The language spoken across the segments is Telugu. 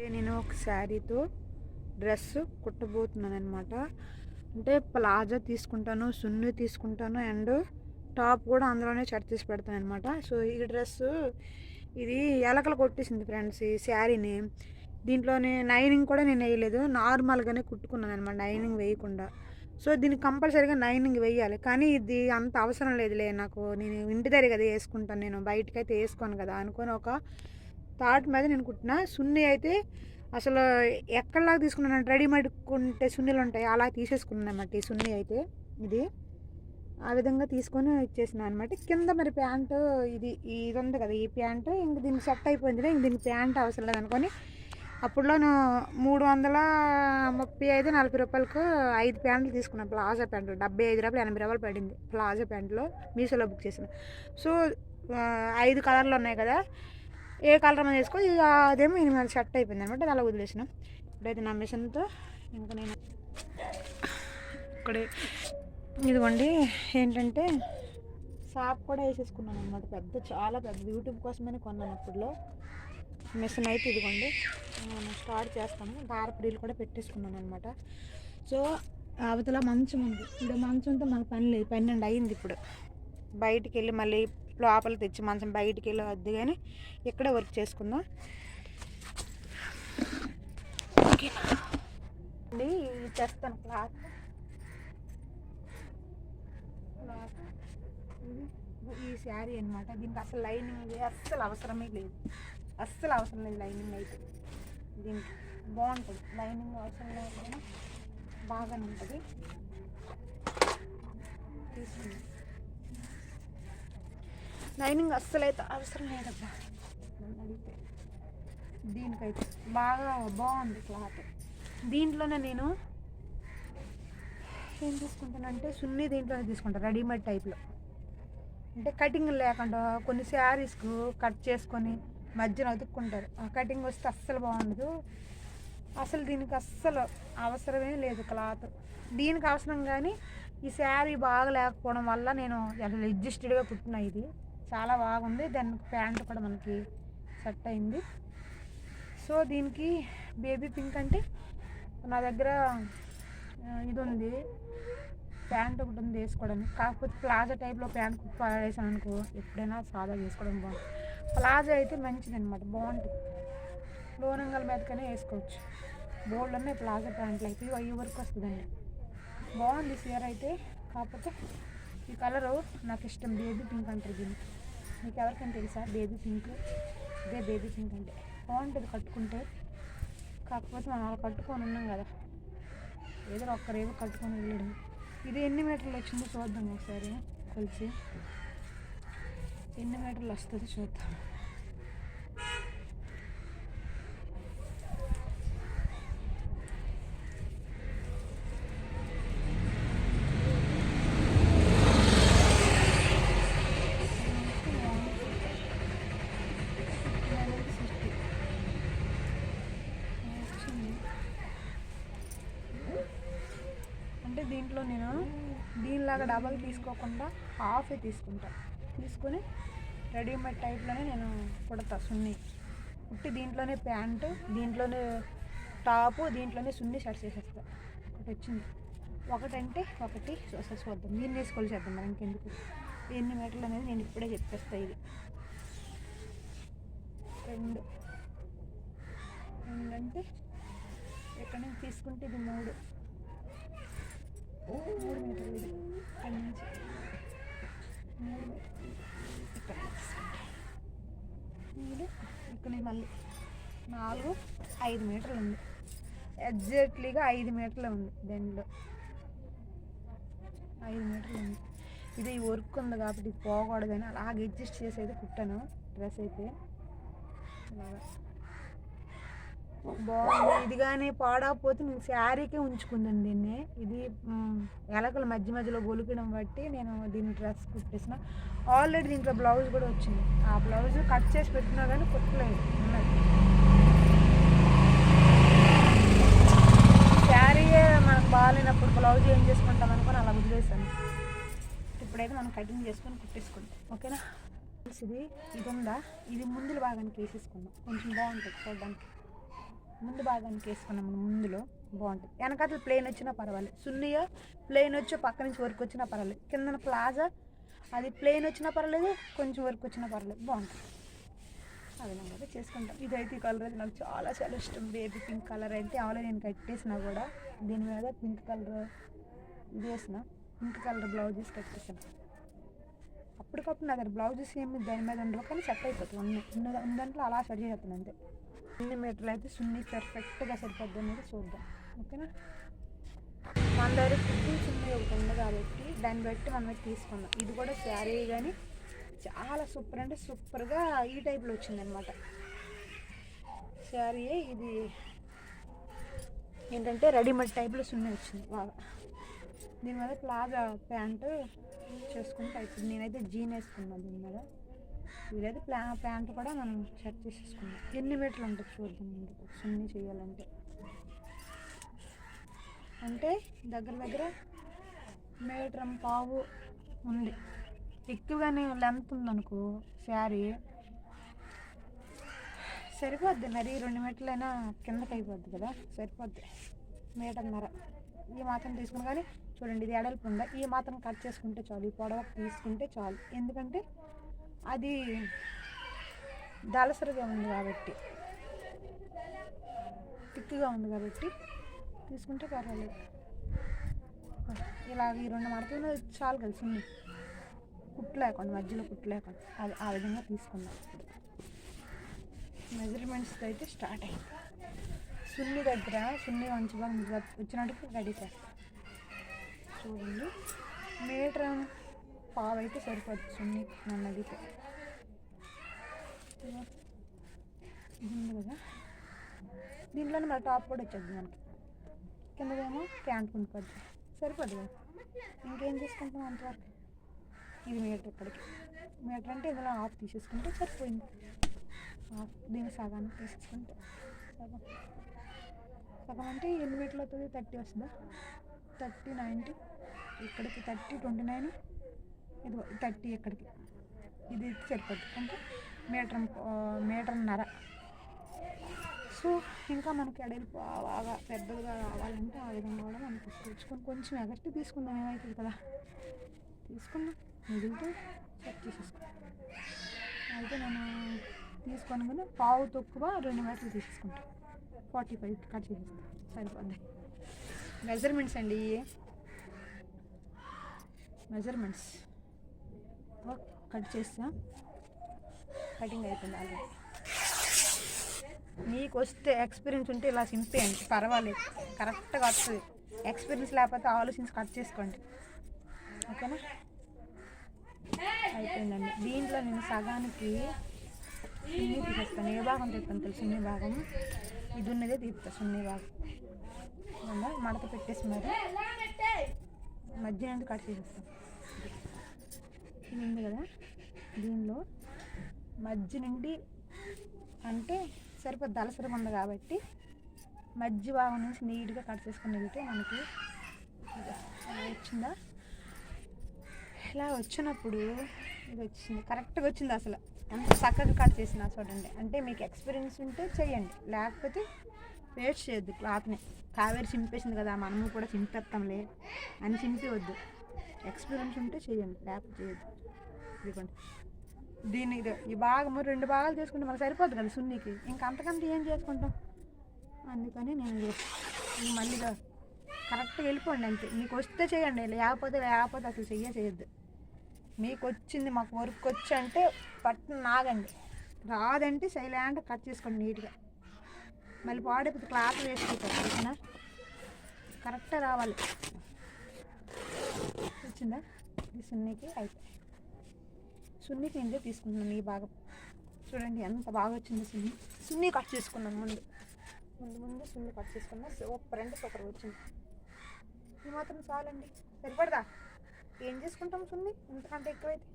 నేను ఒక శారీతో డ్రెస్ కుట్టబోతున్నాను అనమాట అంటే ప్లాజా తీసుకుంటాను సున్ని తీసుకుంటాను అండ్ టాప్ కూడా అందులోనే చట్ తీసి పెడతాను అనమాట సో ఈ డ్రెస్ ఇది ఎలకలు కొట్టేసింది ఫ్రెండ్స్ ఈ శారీని. దీంట్లోనే నైనింగ్ కూడా నేను వేయలేదు. నార్మల్గానే కుట్టుకున్నాను అనమాట నైనింగ్ వేయకుండా. సో దీనికి కంపల్సరీగా నైనింగ్ వేయాలి. కానీ ఇది అంత అవసరం లేదులే నాకు నేను ఇంటి దగ్గర కదా వేసుకుంటాను నేను బయటకైతే అయితే వేసుకోను కదా అనుకొని ఒక థాట్ మీద నేను కుట్టిన సున్ని అయితే అసలు ఎక్కడలాగా తీసుకున్నాను రెడీమేడ్ కొంటే సున్నీలు ఉంటాయి. అలా తీసేసుకున్నాను అనమాట ఈ సున్ని అయితే. ఇది ఆ విధంగా తీసుకొని ఇచ్చేసిన అనమాట కింద మరి ప్యాంటు ఇది ఇది ఉంది కదా ఈ ప్యాంటు. ఇంక దీనికి సెట్ అయిపోయింది ఇంక దీనికి ప్యాంట్ అవసరం లేదనుకొని అప్పుడులోను నేను మూడు వందల ముప్పై ఐదు నలభై రూపాయలకు ఐదు ప్యాంట్లు తీసుకున్నాను. ప్లాజా ప్యాంట్లు డెబ్బై ఐదు రూపాయలు ఎనభై రూపాయలు పడింది ప్లాజా ప్యాంట్లో మీషోలో బుక్ చేసిన. సో ఐదు కలర్లు ఉన్నాయి కదా. ఏ కలర్ మీద వేసుకో. ఇక అదేమో ఎనిమిది షర్ట్ అయిపోయింది అనమాట అలా వదిలేసిన. ఇప్పుడైతే నా మిషన్తో ఇంకా నేను ఇక్కడే ఇదిగోండి ఏంటంటే షాప్ కూడా వేసేసుకున్నాను అనమాట. పెద్ద చాలా పెద్ద యూట్యూబ్ కోసమని కొన్నాను అప్పుడులో మిషన్ అయితే ఇదిగోండి మనం స్టార్ట్ చేస్తాము దారపడీలు కూడా పెట్టేసుకున్నాను అనమాట. సో అవతల మంచం ఉంది. ఇప్పుడు మంచంతో మన పని లేదు. పన్నెండు అయింది ఇప్పుడు. బయటికి వెళ్ళి మళ్ళీ లోపల తెచ్చి మంచం బయటికి వెళ్ళి వద్దు కానీ ఇక్కడే వర్క్ చేసుకుందాం. అండి ఇది చేస్తాను క్లాత్. క్లాత్. ఈ శారీ అనమాట దీనికి అసలు లైనింగ్ అస్సలు అవసరమే లేదు. అస్సలు అవసరం లేదు లైనింగ్ అయితే. దీనికి బాగుంటుంది. లైనింగ్ అవసరం లేకపోయినా బాగానే ఉంటుంది తీసుకుంది లైనింగ్ అస్సలైతే అవసరం లేదబ్బా. నన్ను అడిగితే దీనికైతే బాగా బాగుంది క్లాత్. దీంట్లోనే నేను ఏం తీసుకుంటానంటే సున్ని దీంట్లోనే తీసుకుంటాను రెడీమేడ్ టైప్లో. అంటే కటింగ్ లేకుండా కొన్ని శారీస్కు కట్ చేసుకొని మధ్యన అతుక్కుంటారు. ఆ కటింగ్ వస్తే అస్సలు బాగుండదు. అసలు దీనికి అస్సలు అవసరమే లేదు క్లాత్. దీనికి అవసరం కానీ ఈ శారీ బాగా లేకపోవడం వల్ల నేను అసలు అడ్జస్టెడ్గా కుట్టిన ఇది. చాలా బాగుంది. దానికి ప్యాంట్ కూడా మనకి సెట్ అయింది. సో దీనికి బేబీ పింక్ అంటే నా దగ్గర ఇది ఉంది ప్యాంట్ ఒకటి ఉంది వేసుకోవడానికి. కాకపోతే ప్లాజా టైప్లో ప్యాంట్ వేసాను అనుకో ఎప్పుడైనా సాదా వేసుకోవడం బాగుంది ప్లాజా అయితే మంచిది అనమాట బాగుంటుంది. లోనంగల్ మీదకనే వేసుకోవచ్చు. బోల్డ్ ఉన్నాయి ప్లాజా ప్యాంట్లు అయితే ఇవి అయ్యే వరకు వస్తుందండి. బాగుంది చీర అయితే. కాకపోతే ఈ కలరు నాకు ఇష్టం బేబీ పింక్ అంటారు దీనికి. మీకు ఎవరికైనా తెలుసా బేబీ పింక్ ఇదే బేబీ పింక్ అంటే. బాగుంటుంది కట్టుకుంటే. కాకపోతే మనం అలా కట్టుకొని ఉన్నాం కదా. ఏదో ఒక్కరేదో కట్టుకొని వెళ్ళడం. ఇది ఎన్ని మీటర్లు వచ్చిందో చూద్దాం ఒకసారి. కొలిచి. ఎన్ని మీటర్లు వస్తుందో చూద్దాం. దీంట్లో నేను దీనిలాగా డబల్ తీసుకోకుండా హాఫే తీసుకుంటా. తీసుకొని రెడీమేడ్ టైప్లోనే నేను కుడతా సున్ని. కుట్టి దీంట్లోనే ప్యాంటు దీంట్లోనే టాపు దీంట్లోనే సున్ని షర్ట్స్ వేసేస్తా ఒకటి వచ్చింది. ఒకటంటే ఒకటి సోసెస్ వద్దాం దీన్ని వేసుకోవాలి చేద్దాం మరి ఇంకెందుకు? ఎన్ని మీటర్లు అనేది నేను ఇప్పుడే చెప్పేస్తా ఇది. రెండు. రెండు అంటే ఎక్కడి నుంచి తీసుకుంటే ఇది మూడు. మూడు మీటర్లు ఇది ఇక్కడి మూడు ఇక్కడ ఇక్కడ మళ్ళీ నాలుగు ఐదు మీటర్లు ఉంది. ఎగ్జాక్ట్లీగా ఐదు మీటర్లు ఉంది దానిలో ఐదు మీటర్లు ఉంది. ఇది వర్క్ ఉంది కాబట్టి పోకూడదని అలాగే అడ్జస్ట్ చేసి అయితే కుట్టాను. డ్రెస్ అయితే. అలాగా. బాగుంది. ఇది కానీ పాడకపోతే నేను శారీకే ఉంచుకుందండి దీన్ని. ఇది మ్, ఎలకల మధ్య మధ్యలో గొలికడం బట్టి నేను దీన్ని డ్రెస్ కుట్టేసిన. ఆల్రెడీ దీంట్లో బ్లౌజ్ కూడా వచ్చింది. ఆ బ్లౌజ్ కట్ చేసి పెట్టినా కానీ కుట్టలేదు. ఉన్నది. శారీయే మనకు బాగాలేనప్పుడు బ్లౌజ్ ఏం చేసుకుంటాం అనుకుని అలా వదిలేసాను ఇప్పుడైతే మనం కటింగ్ చేసుకొని కుట్టేసుకుంటాం. ఓకేనా? ఇది ఇది ఉందా? ఇది ముందుల భాగానికి వేసేసుకుందాం. కొంచెం బాగుంటుంది చూడడానికి. ముందు భాగానికి వేసుకున్నాం మనం ముందులో. బాగుంటుంది. వెనకాతలు ప్లెయిన్ వచ్చినా పర్వాలేదు. సున్నియా ప్లెయిన్ వచ్చి పక్క నుంచి వర్క్ వచ్చినా పర్వాలేదు. కిందన ప్లాజా అది ప్లెయిన్ వచ్చినా పర్వాలేదు కొంచెం వర్క్ వచ్చినా పర్వాలేదు. బాగుంటుంది. అదే విధంగా అయితే చేసుకుంటాం. ఇదైతే ఈ కలర్ అయితే నాకు చాలా చాలా ఇష్టం. బేబీ పింక్ కలర్ అయితే ఆల్రెడీ నేను కట్టేసినా కూడా దీని మీద పింక్ కలర్ ఇది వేసిన పింక్ కలర్ బ్లౌజెస్ కట్టేసాను. అప్పటికప్పుడు నా దగ్గర బ్లౌజెస్ ఏమి దాని మీద ఉండవు కానీ సెట్ అయిపోతుంది ఉన్న ఉన్న దాంట్లో అలా సెట్ చేస్తాను అంతే. ఎన్ని మీటర్లు అయితే సున్ని పర్ఫెక్ట్గా సరిపోద్ది అనేది చూద్దాం. ఓకేనా? మన దగ్గర కుట్టిన సున్ని ఒకటి ఉంది కాబట్టి దాన్ని బట్టి మనం తీసుకుందాం. ఇది కూడా శారీ కానీ చాలా సూపర్ అంటే సూపర్గా ఈ టైప్లో వచ్చిందనమాట శారీ ఇది. ఏంటంటే రెడీమేడ్ టైప్లో సున్ని వచ్చింది. బాగా దీని మీద ప్లాజా ప్యాంటు చేసుకుంటే అయిపోయింది నేనైతే జీన్ వేసుకున్నాను దీని మీద. వీలైతే ప్లా ప్యాంట్ కూడా మనం సెట్ చేసేసుకున్నాం ఎన్ని మీటర్లు ఉంటుంది చూద్దాం ముందు. సున్ని చేయాలంటే. అంటే దగ్గర దగ్గర మీటర్ పావు ఉంది. ఎక్కువగానే లెంత్ ఉందనుకో శారీ సరిపోద్ది. మరి రెండు మీటర్లైనా కిందకి అయిపోద్ది కదా? సరిపోద్ది. మీటర్న్నర ఈ మాత్రం తీసుకుని కానీ చూడండి ఇది ఎడల్పు ఉందా ఈ మాత్రం కట్ చేసుకుంటే చాలు. ఈ పొడవ తీసుకుంటే చాలు. ఎందుకంటే అది దళసరిగా ఉంది కాబట్టి. తిక్కుగా ఉంది కాబట్టి తీసుకుంటే పర్వాలేదు. ఇలా ఈ రెండు మడతలు చాలు కలిసి ఉంది కుట్లు లేకుండా మధ్యలో కుట్లు లేకుండా. అది ఆ విధంగా తీసుకున్నాం మెజర్మెంట్స్ అయితే స్టార్ట్ అయింది. సున్ని దగ్గర సున్ని మంచి బాగా వచ్చినట్టుగా రెడీ చేస్తాం. చూడండి. మీటర్ పావు అయితే సరిపోతుంది సున్ని నన్ను ఇది ఉంది కదా. దీంట్లోనే మన టాప్ కూడా వచ్చేది మనకి. కిందదేమో ప్యాంట్ ఉండిపోద్ది సరిపోద్ది కదా ఇంకేం తీసుకుంటాం అంతవరకు ఇది మీటర్ ఇక్కడికి మీటర్ అంటే ఇందులో ఆఫ్ తీసేసుకుంటే సరిపోయింది. ఆఫ్ దీని సగానికి తీసేసుకుంటే సగం. సగం అంటే ఎన్ని మీటర్లు అవుతుంది? థర్టీ వస్తుందా? Thirty ninety. ఇక్కడికి థర్టీ ట్వంటీ నైన్. ఇది థర్టీ ఇక్కడికి. ఇది సరిపోద్ది అంటే మీటర్ మీటర్న్నర. సో ఇంకా మనకి ఎడల్పు బాగా పెద్దగా రావాలంటే ఆ విధంగా కూడా మనం తెచ్చుకొని కొంచెం ఎగస్ట్రీ తీసుకుందాం. ఏమవుతుంది కదా? తీసుకుందాం. మిగిలితే సెట్ చేసేసుకుందాం అయితే నేను తీసుకొని కానీ పావు తక్కువ రెండు మీటర్లు తీసుకుంటాను ఫార్టీ ఫైవ్ కట్ చేసేస్తాను సరిపోద్ది. మెజర్మెంట్స్ అండి మెజర్మెంట్స్. కట్ చేసా కటింగ్ అయిపోయింది ఆల్రెడీ మీకు వస్తే ఎక్స్పీరియన్స్ ఉంటే ఇలా సింపేయండి పర్వాలేదు. కరెక్ట్గా వస్తుంది. ఎక్స్పీరియన్స్ లేకపోతే ఆలోచించి కట్ చేసుకోండి. ఓకేనా? అయిపోయిందండి. దీంట్లో నేను సగానికి సున్ని తీసేస్తాను. ఏ భాగం తీస్తాను తెలుసు? సున్ని భాగం. ఇది ఉన్నదే తీస్తా సున్ని భాగం. మడత పెట్టేసి మరి మధ్య నుండి కట్ చేసేస్తాను ఇది ఉంది కదా? దీనిలో మధ్య నుండి అంటే సరిపోద్ది దలసరం ఉంది కాబట్టి మధ్య భాగం నుంచి నీట్గా కట్ చేసుకుని వెళ్తే మనకి వచ్చిందా? ఇలా వచ్చినప్పుడు ఇది వచ్చింది కరెక్ట్గా వచ్చింది అసలు. ఎంత చక్కగా కట్ చేసిన చూడండి. అంటే మీకు ఎక్స్పీరియన్స్ ఉంటే చేయండి లేకపోతే వేస్ట్ చేయొద్దు క్లాత్ని. కావేరి చింపేసింది కదా మనము కూడా చింపేస్తాంలే అని చింపవద్దు ఎక్స్పీరియన్స్ ఉంటే చేయండి లేకపోతే ఇదిగోండి. దీన్ని ఇది ఈ భాగము రెండు భాగాలు చేసుకుంటే మనకు సరిపోద్ది కదా సున్నికి? ఇంకా అంతకంటే ఏం చేసుకుంటాం? అందుకని నేను మళ్ళీ కరెక్ట్గా వెళ్ళిపోండి అంతే. మీకు వస్తే చేయండి లేకపోతే లేకపోతే అసలు చెయ్య చేయొద్దు. మీకు వచ్చింది మాకు వర్క్ వచ్చి అంటే పట్టు నాగండి. రాదంటే సైలెంట్ కట్ చేసుకోండి నీట్గా. మళ్ళీ పాడైపోతే క్లాత్ వేసుకుంటారు ఓకేనా? కరెక్ట్గా రావాలి. వచ్చిందా? ఇది సున్నీకి అయిపోయి సున్నీకి నేను తీసుకుంటున్నాను ఈ బాగా. చూడండి ఎంత బాగా వచ్చింది సున్ని. సున్ని కట్ చేసుకున్నాను ముందు. ముందు ముందు సున్ని కట్ చేసుకున్నా సూపర్ అంటే సూపర్ వచ్చింది. ఇది మాత్రం చాలండి. సరిపడదా? ఏం చేసుకుంటాం సున్ని? ఇంతకంటే ఎక్కువైతే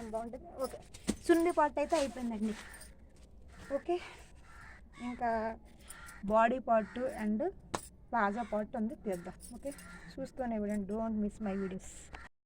ఏం బాగుంటుంది? ఓకే. సున్ని పార్ట్ అయితే అయిపోయిందండి. ఓకే. ఇంకా body part and palazzo part ఉంది. తీద్దాం. ఓకే. చూస్తూనే విడండి డోంట్ మిస్ మై వీడియోస్.